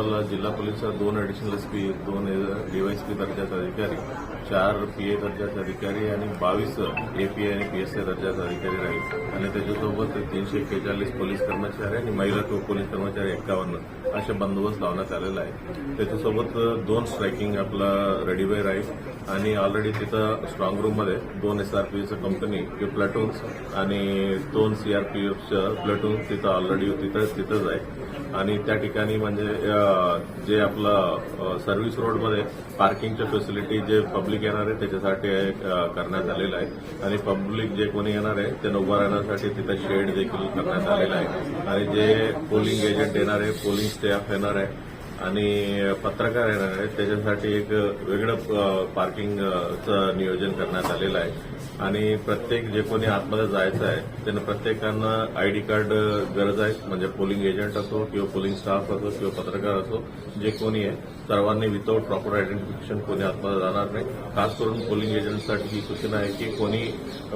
Counting जिल्हा पोलिसात दोन ॲडिशनल एस पी दोन डीवायसपी दर्जाचे अधिकारी चार पी ए दर्जाचे अधिकारी आणि बावीस ए पी ए आणि पी एस ए दर्जाचे अधिकारी राहील. आणि त्याच्यासोबत तीनशे एक्केचाळीस पोलीस कर्मचारी आणि महिला तो पोलीस कर्मचारी एक्कावन्न असे बंदोबस्त लावण्यात आलेला आहे. त्याच्यासोबत दोन स्ट्रायकिंग आपला रेडीवे राहील आणि ऑलरेडी तिथं स्ट्रॉंग रूममध्ये दोन एस आर पी कंपनी किंवा प्लॅटून्स आणि दोन सी आर पी प्लॅटून तिथं ऑलरेडी तिथं तिथंच आहे. आणि त्या ठिकाणी म्हणजे जे आपलं सर्व्हिस रोडमध्ये पार्किंगच्या फॅसिलिटी जे पब्लिक येणार आहे त्याच्यासाठी करण्यात आलेलं आहे. आणि पब्लिक जे कोणी येणार आहे त्यांना उभं राहण्यासाठी तिथं शेड देखील करण्यात आलेला आहे. आणि जे पोलिंग एजंट येणार आहे पोलिंग स्टाफ येणार आहे आणि पत्रकार येणार आहेत त्याच्यासाठी एक वेगळं पार्किंगचं नियोजन करण्यात आलेलं आहे. आणि प्रत्येक जे कोणी आतमध्ये जायचं आहे त्यांना प्रत्येकांना आयडी कार्ड गरज आहे म्हणजे पोलिंग एजंट असो किंवा पोलिंग स्टाफ असो किंवा पत्रकार असो जे कोणी आहे सर्वांनी विदाऊट प्रॉपर आयडेंटिफिकेशन कोणी आतमध्ये जाणार नाही. खास करून पोलिंग एजंटसाठी ही सूचना आहे की कोणी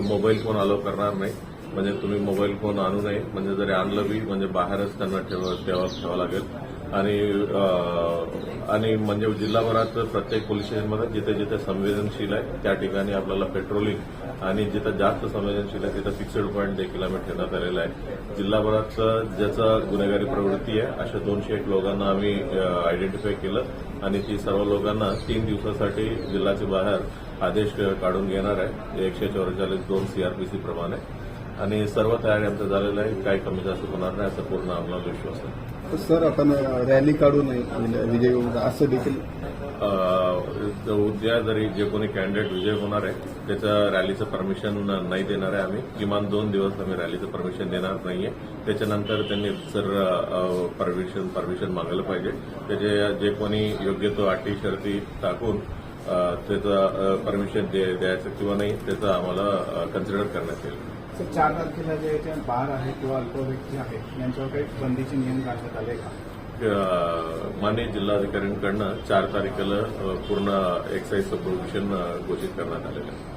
मोबाईल फोन अलाव करणार नाही. म्हणजे तुम्ही मोबाईल फोन आणू नये म्हणजे जरी आणलं बी म्हणजे बाहेरच त्यांना ठेवा ठेवा ठेवावं लागेल. आणि आणि म्हणजे जिल्हाभरात प्रत्येक पोलीस स्टेशनमध्ये जिथे जिथे संवेदनशील आहे त्या ठिकाणी आपल्याला पेट्रोलिंग आणि जिथं जास्त संवेदनशील आहे तिथं फिक्स्ड पॉईंट देखील आम्ही ठेवण्यात आलेला आहे. जिल्हाभरात ज्याचं गुन्हेगारी प्रवृत्ती आहे अशा दोनशे एक लोकांना आम्ही आयडेंटिफाय केलं. आणि ती सर्व लोकांना तीन दिवसासाठी जिल्ह्याच्या बाहेर आदेश काढून घेणार आहे. एकशे चौवेचाळीस दोन सीआरपीसी प्रमाणे. आणि सर्व तयारी आमचं झालेलं आहे. काही कमी जास्त होणार नाही असं पूर्ण आम्हाला विश्वास आहे. सर आपण रॅली काढू नये विजय होऊन असं देखील? उद्या जरी जे कोणी कॅन्डिडेट विजय होणार आहे त्याचं रॅलीचं परमिशन नाही देणार आहे आम्ही. किमान दोन दिवस आम्ही रॅलीचं परमिशन देणार नाहीये. त्याच्यानंतर त्यांनी सर परमिशन परमिशन मागायला पाहिजे. त्याचे जे कोणी योग्य तो अटी शर्ती टाकून त्याचं परमिशन द्यायचं किंवा नाही त्याचं आम्हाला कन्सिडर करण्यात येईल. सर चार तारखेला जे जे बार आहे किंवा अल्पवयस्क आहे यांच्यावर काही बंदीचे नियम काढण्यात आले का? माननीय जिल्हाधिकाऱ्यांकडनं चार तारखेला पूर्ण एक्साईजचं प्रोविजन घोषित करण्यात आलेलं आहे.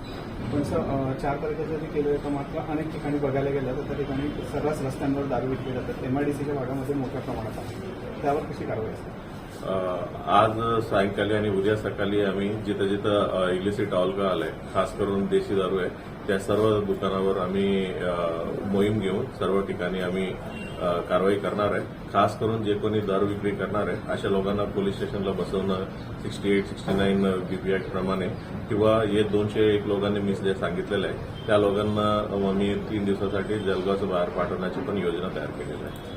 पण सर चार तारखेचं जरी केलं तर मात्र अनेक ठिकाणी बघायला गेलं तर त्या ठिकाणी सर्रास रस्त्यांवर दारू विकली जातात एमआयडीसीच्या भागामध्ये मोठ्या प्रमाणात आहे. त्यावर कशी कारवाई असते? आज सायंकाळी आणि उद्या सकाळी आम्ही जिथं जिथं इलिसिट अल्कोहल आलंय खास करून देशी दारू आहे त्या सर्व दुकानावर आम्ही मोहीम घेऊन सर्व ठिकाणी आम्ही कारवाई करणार आहे. खास करून जे कोणी दारू विक्री करणार आहे अशा लोकांना पोलीस स्टेशनला बसवणं sixty eight sixty nine BP act प्रमाणे किंवा हे दोनशे एक लोकांनी मी जे सांगितलेलं आहे त्या लोकांना आम्ही मी तीन दिवसासाठी जलगावचं बाहेर पाठवण्याची पण योजना तयार केलेली आहे.